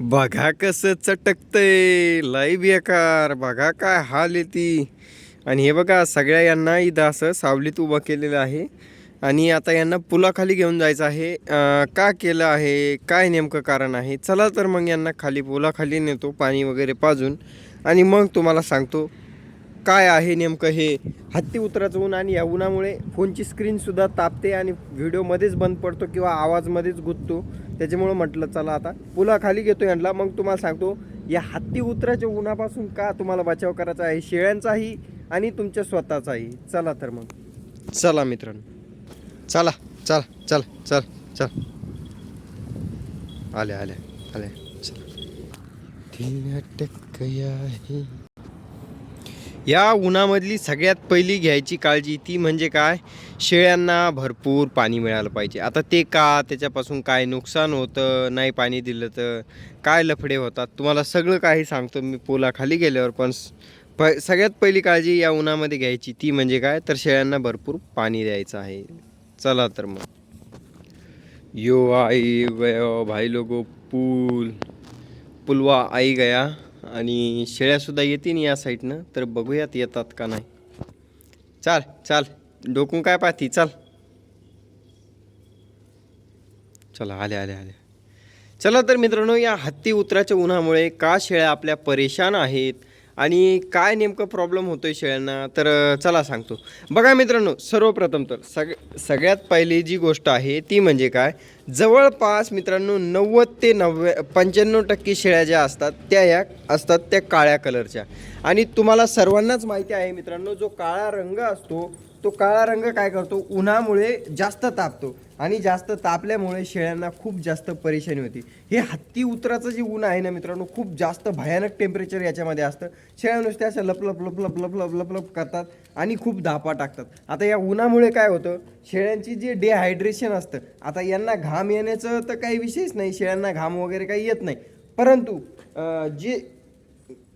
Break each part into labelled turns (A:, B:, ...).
A: बघा कसं चटकतंय. लय बेकार. बघा काय हाल येते आणि हे बघा सगळ्या यांना इथं असं सावलीत उभं केलेलं आहे. आणि आता यांना पुलाखाली घेऊन जायचं आहे. का केलं आहे? काय नेमकं कारण आहे? चला तर मग यांना खाली पुलाखाली नेतो पाणी वगैरे पाजून. आणि मग तुम्हाला सांगतो काय आहे नेमकं हे. हत्ती उतराचं ऊन आणि या उन्हामुळे फोनची स्क्रीनसुद्धा तापते आणि व्हिडिओमध्येच बंद पडतो किंवा आवाजमध्येच गुंततो. त्याच्यामुळं म्हटलं चला आता. पुलाखाली घेतो यांना. मग तुम्हाला सांगतो या हत्ती उतराच्या उन्हापासून का तुम्हाला बचाव करायचा आहे? शेळ्यांचाही आणि तुमच्या स्वतःचाही. चला तर मग. चला मित्रांनो. चला चला चल चल चल. आले आले आले चला. तीन अटक आहे. या उन्हामधली सगळ्यात पहिली घ्यायची काळजी ती म्हणजे काय? शेळ्यांना भरपूर पाणी मिळालं पाहिजे. आता ते का? त्याच्यापासून काय नुकसान होतं? नाही पाणी दिलं तर काय लफडे होतात? तुम्हाला सगळं काही सांगतो मी पोलाखाली गेल्यावर पण प सगळ्यात पहिली काळजी या उन्हामध्ये घ्यायची ती म्हणजे काय? तर शेळ्यांना भरपूर पाणी द्यायचं आहे. चला तर मग. यो आई गया भाई लोगो पूल पुलवा आई गया. आणि शेळ्यासुद्धा येतील या साईडनं तर बघूयात येतात का नाही. चाल चाल डोकून काय पाहती चाल. चला आले आले आले चला तर मित्रांनो या हत्ती उतराच्या उन्हामुळे का शेळ्या आपल्या परेशान आहेत? आणि काय नेमकं प्रॉब्लेम होतो आहे शेळ्यांना तर चला सांगतो. बघा मित्रांनो सर्वप्रथम तर सग सगळ्यात पहिली जी गोष्ट आहे ती म्हणजे काय? जवळपास मित्रांनो नव्वद ते नव्या पंच्याण्णव टक्के शेळ्या ज्या असतात त्या या असतात त्या काळ्या कलरच्या आणि तुम्हाला सर्वांनाच माहिती आहे मित्रांनो जो काळा रंग असतो तो काळा रंग काय करतो? उन्हामुळे जास्त तापतो. आणि जास्त तापल्यामुळे शेळ्यांना खूप जास्त परेशानी होती. हे हत्ती उतराचं जे ऊन आहे ना मित्रांनो खूप जास्त भयानक टेम्परेचर याच्यामध्ये असतं. शेळ्या लप लप लपलप लपलप लपलप लपलप करतात आणि खूप धापा टाकतात. आता या उन्हामुळे काय होतं? शेळ्यांची जे डिहायड्रेशन असतं आता यांना घाम येण्याचं तर काही विषयच नाही. शेळ्यांना घाम वगैरे काही येत नाही. परंतु जे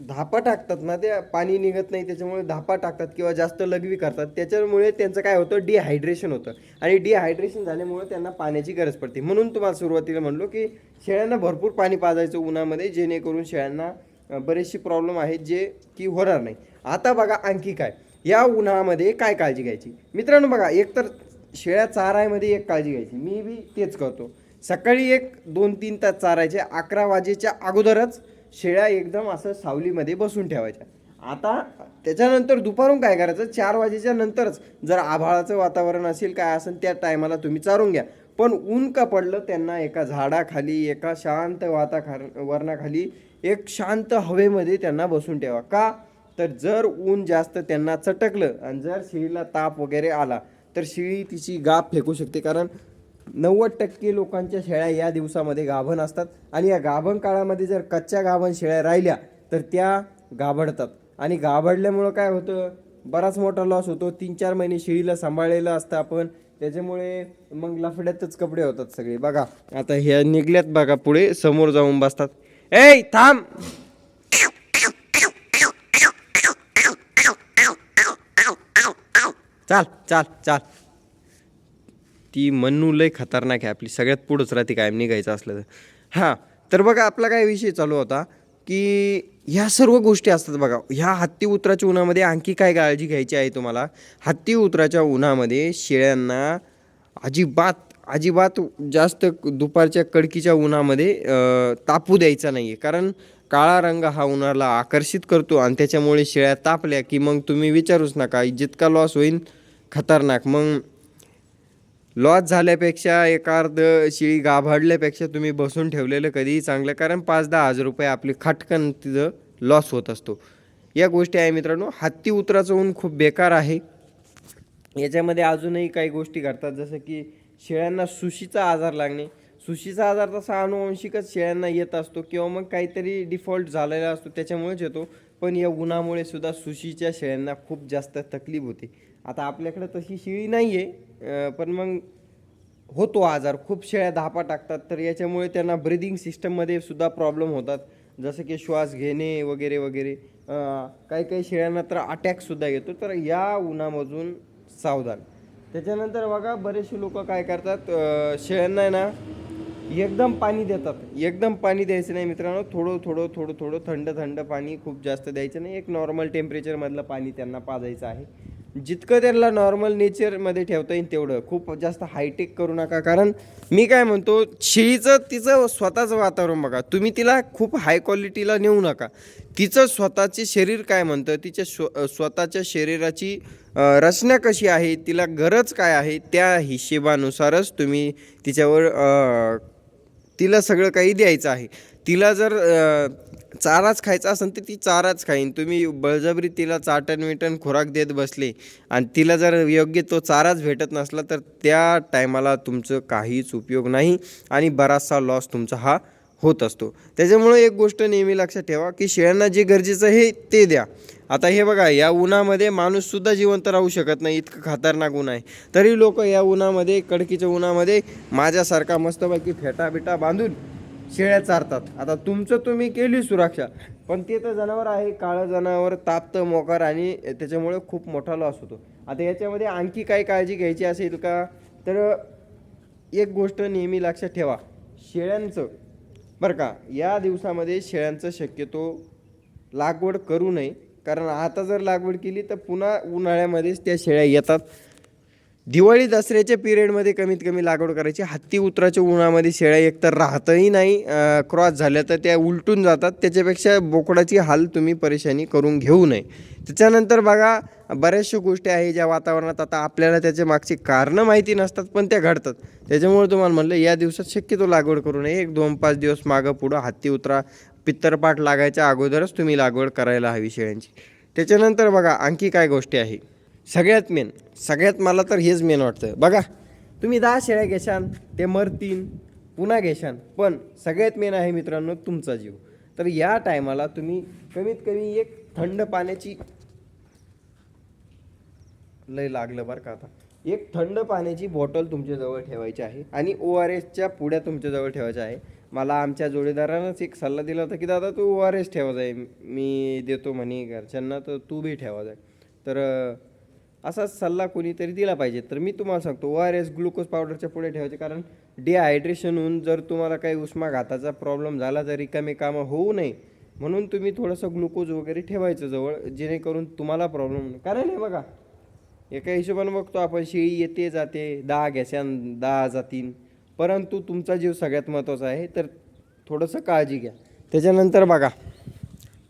A: धापा टाकतात ना ते पाणी निघत नाही त्याच्यामुळे धापा टाकतात किंवा जास्त लघवी करतात. त्याच्यामुळे त्यांचं काय होतं? डिहायड्रेशन होतं. आणि डिहायड्रेशन झाल्यामुळे त्यांना पाण्याची गरज पडते. म्हणून तुम्हाला सुरुवातीला म्हणलो की शेळ्यांना भरपूर पाणी पाजायचं उन्हामध्ये जेणेकरून शेळ्यांना बरेचसे प्रॉब्लेम आहेत जे की होणार नाही. आता बघा आणखी काय? या उन्हामध्ये काय काळजी घ्यायची? मित्रांनो बघा एक तर शेळ्या चारायमध्ये एक काळजी घ्यायची. मी बी तेच करतो. सकाळी एक दोन तीन तास चारायचे. अकरा वाजेच्या अगोदरच शेळ्या एकदम असं सावलीमध्ये बसून ठेवायच्या. आता त्याच्यानंतर दुपारून काय करायचं? चार वाजेच्या नंतरच जर आभाळाचं वातावरण असेल काय असेल त्या टायमाला तुम्ही चारून घ्या. पण ऊन का पडलं त्यांना एका झाडाखाली एका शांत वाताखा वरणाखाली एक शांत हवेमध्ये त्यांना बसून ठेवा. का? तर जर ऊन जास्त त्यांना चटकलं आणि जर शिळीला ताप वगैरे आला तर शिळी तिची गाप फेकू शकते. कारण नव्वद टक्के लोकांच्या शेळ्या या दिवसामध्ये गाभण असतात. आणि या गाभण काळामध्ये जर कच्च्या गाभण शेळ्या राहिल्या तर त्या गाभडतात. आणि गाभडल्यामुळं काय होतं? बराच मोठा लॉस होतो. तीन चार महिने शेळीला सांभाळलेलं असतं आपण. त्याच्यामुळे मग लफड्यातच कपडे होतात सगळे. बघा आता ह्या निघल्यात बघा पुढे. समोर जाऊन बसतात. ए थांब! चाल चाल चाल. ती मनू लय खतरनाक आहे आपली. सगळ्यात पुढंच राहते कायम निघायचं असलं तर. हां तर बघा आपला काय विषय चालू होता की ह्या सर्व गोष्टी असतात बघा. ह्या हत्ती उतराच्या उन्हामध्ये आणखी काय काळजी घ्यायची आहे तुम्हाला? हत्ती उतराच्या उन्हामध्ये शेळ्यांना अजिबात अजिबात जास्त दुपारच्या कडकीच्या उन्हामध्ये तापू द्यायचा नाही आहे कारण काळा रंग हा उन्हाला आकर्षित करतो आणि त्याच्यामुळे शेळ्या तापल्या की मग तुम्ही विचारूच नका जितका लॉस होईल खतरनाक. मग लॉस झाल्यापेक्षा एखाद शिळी गाभाडल्यापेक्षा तुम्ही बसून ठेवलेलं कधीही चांगलं कारण पाच दहा हजार रुपये आपली खटकन तिथं लॉस होत असतो. या गोष्टी आहे मित्रांनो हत्ती उतराचं ऊन खूप बेकार आहे. याच्यामध्ये अजूनही काही गोष्टी घडतात जसं की शेळ्यांना सुशीचा आजार लागणे. सुशीचा आजार तसा अनुवंशिकच शेळ्यांना येत असतो किंवा मग काहीतरी डिफॉल्ट झालेला असतो त्याच्यामुळेच येतो. पण या उन्हामुळे सुद्धा सुशीच्या शेळ्यांना खूप जास्त तकलीफ होते. आता आपल्याकडं तशी शिळी नाही आहे पण मग होतो आजार. खूप शेळ्या धापा टाकतात तर याच्यामुळे त्यांना ब्रिदिंग सिस्टममध्ये सुद्धा प्रॉब्लेम होतात. जसं की श्वास घेणे वगैरे वगैरे. काही काही शेळ्यांना तर अटॅकसुद्धा येतो. तर या उन्हामधून सावधान. त्याच्यानंतर बघा बरेचसे लोक काय करतात शेळ्यांना ना एकदम पाणी देतात. एकदम पाणी द्यायचं नाही मित्रांनो. थोडं थोडं थोडं थोडं थंड थंड पाणी खूप जास्त द्यायचं नाही. एक नॉर्मल टेम्परेचरमधलं पाणी त्यांना पाजायचं आहे. जितकं त्यांना नॉर्मल नेचरमध्ये ठेवता येईल तेवढं. खूप जास्त हायटेक करू नका. कारण मी काय म्हणतो शेळीचं तिचं स्वतःचं वातावरण बघा. तुम्ही तिला खूप हाय क्वालिटीला नेऊ नका. तिचं स्वतःचे शरीर काय म्हणतं तिच्या स्व स्वतःच्या शरीराची रचना कशी आहे तिला गरज काय आहे त्या हिशेबानुसारच तुम्ही तिच्यावर तिला सगळं काही द्यायचं आहे. तिला जर चाराच खायचा असेल तर ती चाराच खाईन. तुम्ही बळजबरी तिला चाटण विटण खुराक देत बसले आणि तिला जर योग्य तो चाराच भेटत नसला तर त्या टायमाला तुमचं काहीच उपयोग नाही आणि बराचसा लॉस तुमचा हा होत असतो. त्याच्यामुळे एक गोष्ट नेहमी लक्षात ठेवा की शेळ्यांना जे गरजेचं आहे ते द्या. आता हे बघा या उन्हामध्ये माणूससुद्धा जिवंत राहू शकत नाही इतकं खतरनाक ऊन आहे. तरी लोक या उन्हामध्ये कडकीच्या उन्हामध्ये माझ्यासारखा मस्तपैकी फेटा बिटा बांधून शेळ्या चारतात. आता तुमचं तुम्ही केली सुरक्षा पण ते तर जनावर आहे काळं जनावर तापतं मोकार आणि त्याच्यामुळे खूप मोठा लॉस होतो. आता याच्यामध्ये आणखी काय काळजी घ्यायची असेल का? तर एक गोष्ट नेहमी लक्षात ठेवा. शेळ्यांचं बरं का या दिवसामध्ये शेळ्यांचं शक्यतो लागवड करू नये. कारण आता जर लागवड केली तर पुन्हा उन्हाळ्यामध्येच त्या शेळ्या येतात. दिवाळी दसऱ्याच्या पिरियडमध्ये कमीत कमी लागवड करायची. हत्ती उतराच्या उन्हामध्ये शेळ्या एकतर राहतही नाही क्रॉस झाल्या तर त्या उलटून जातात. त्याच्यापेक्षा बोकडाची हाल तुम्ही परेशानी करून घेऊ नये. त्याच्यानंतर बघा बऱ्याचशा गोष्टी आहे ज्या वातावरणात आता आपल्याला त्याच्या मागची कारणं माहिती नसतात पण त्या घडतात. त्याच्यामुळे तुम्हाला म्हणलं या दिवसात शक्यतो लागवड करू नये. एक दोन पाच दिवस मागं पुढं हत्ती उतरा पित्तरपाठ लागायच्या अगोदरच तुम्ही लागवड करायला हवी शेळ्यांची. त्याच्यानंतर बघा आणखी काय गोष्टी आहे? सगळ्यात मेन सगळ्यात मला तर हेच मेन वाटतं बघा तुम्ही दहा शेळ्या घेशान ते मरतीन पुन्हा घेशान. पण सगळ्यात मेन आहे मित्रांनो तुमचा जीव. तर या टायमाला तुम्ही कमीत कमी एक थंड पाण्याची लय लागलं बरं का आता. एक थंड पाण्याची बॉटल तुमच्याजवळ ठेवायची आहे आणि ओ आर एसच्या पुड्या तुमच्याजवळ ठेवायच्या आहे. मला आमच्या जोडीदारानंच एक सल्ला दिला होता की दादा तू ओ आर एस ठेवा जाय. मी देतो म्हणे घरच्यांना तर तू बी ठेवा जाय. तर असाच सल्ला कोणीतरी दिला पाहिजे. तर मी तुम्हाला सांगतो ओ आर एस ग्लुकोज पावडरच्या पुढे ठेवायचे. कारण डिहायड्रेशन होऊन जर तुम्हाला काही उष्माघाताचा प्रॉब्लेम झाला तर रिकामे कामं होऊ नये म्हणून तुम्ही थोडंसं ग्लुकोज वगैरे ठेवायचं जवळ जेणेकरून तुम्हाला प्रॉब्लेम कारण हे बघा एका हिशोबाने बघतो आपण शेळी येते जाते दहा घ्याशान दहा जातीन. परंतु तुमचा जीव सगळ्यात महत्त्वाचा आहे तर थोडंसं काळजी घ्या. त्याच्यानंतर बघा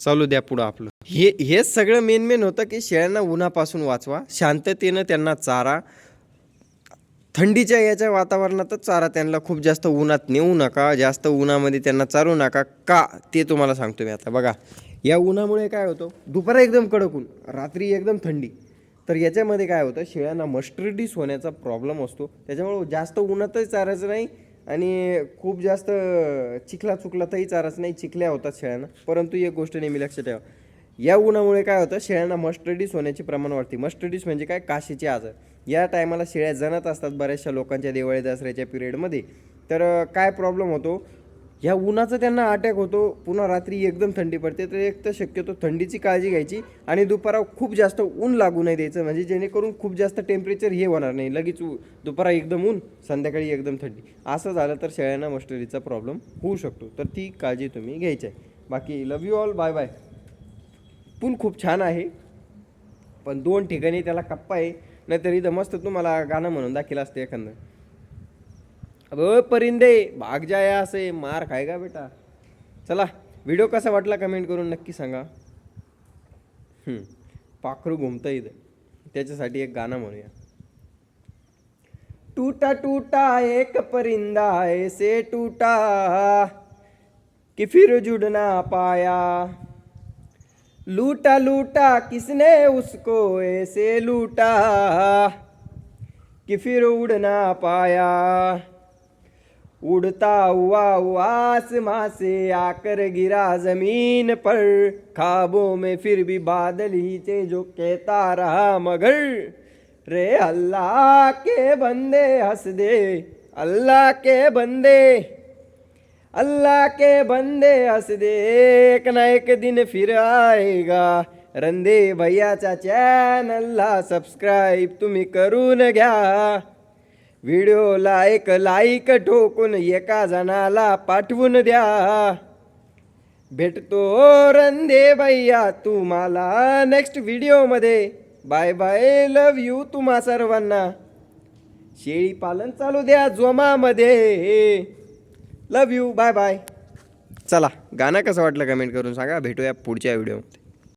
A: चालू द्या पुढं आपलं. हे हेच सगळं मेन मेन होतं की शेळ्यांना उन्हापासून वाचवा शांततेनं त्यांना चारा. थंडीच्या याच्या वातावरणातच चारा त्यांना खूप जास्त उन्हात नेऊ नका जास्त उन्हामध्ये त्यांना चारू नका. का? ते तुम्हाला सांगतो मी आता. बघा या उन्हामुळे काय होतं? दुपारा एकदम कडक ऊन रात्री एकदम थंडी. तर याच्यामध्ये काय होतं? शेळ्यांना मस्टर्डीस होण्याचा प्रॉब्लेम असतो. त्याच्यामुळे जास्त उन्हातही चारायचं नाही आणि खूप जास्त चिखला चुकलातही चारायचं नाही. चिखल्या होतात शेळ्यांना. परंतु एक गोष्ट नेहमी लक्षात ठेवा. या उन्हामुळे काय होतं शेळ्यांना मस्टर्डीस होण्याचे प्रमाण वाढते. मस्टर्डीस म्हणजे काय? काशीचे आजार या टायमाला शेळ्या जणत असतात बऱ्याचशा लोकांच्या दिवाळी दसऱ्याच्या पिरियडमध्ये. तर काय प्रॉब्लेम होतो? ह्या उन्हाचा त्यांना अटॅक होतो. पुन्हा रात्री एकदम थंडी पडते. तर एक तर शक्यतो थंडीची काळजी घ्यायची आणि दुपारा खूप जास्त ऊन लागू नाही द्यायचं. म्हणजे जेणेकरून खूप जास्त टेम्परेचर हे होणार नाही. लगेच दुपारा एकदम ऊन संध्याकाळी एकदम थंडी. असं झालं तर शेळ्यांना मस्टरीचा प्रॉब्लेम होऊ शकतो. तर ती काळजी तुम्ही घ्यायची आहे. बाकी love you all bye bye पूल खूप छान आहे. पण दोन ठिकाणी त्याला कप्पा आहे. नाहीतर इथं मस्त तुम्हाला गाणं म्हणून दाखिलं असते एखादं. अब परिंदे भाग जाया असे मार खाय का बेटा. चला व्हिडिओ कसा वाटला कमेंट करून नक्की सांगा. पाखरू घुमतं इथं. त्याच्यासाठी एक गाणं म्हणूया. टूटा टूटा एक परिंदा ऐसे टूटा. कि फिर जुडना पाया. लूटा लूटा किसने उसको ऐसे लूटा कि फिर उड़ ना पाया। उड़ता हुआ वो आसमां से आकर गिरा ज़मीन पर। खाबों में फिर भी बादल ही थे जो कहता रहा, मगर रे अल्लाह के बंदे हंस दे, अल्लाह के बंदे अल्लाह के बंदे हंस दे एक ना एक दिन फिर आएगा। रंदे भैयाचा चॅनलला सबस्क्राईब तुम्ही करून घ्या व्हिडिओला एक लाईक ठोकून एका जणाला पाठवून द्या। भेटतो रंदे भैया तुम्हाला नेक्स्ट व्हिडिओमध्ये बाय बाय लव यू तुम्हा सर्वांना। शेळी पालन चालू द्या जोमामध्ये। लव यू बाय बाय चला गाणं कसं वाटलं कमेंट करून सांगा. भेटूया पुढच्या व्हिडिओमध्ये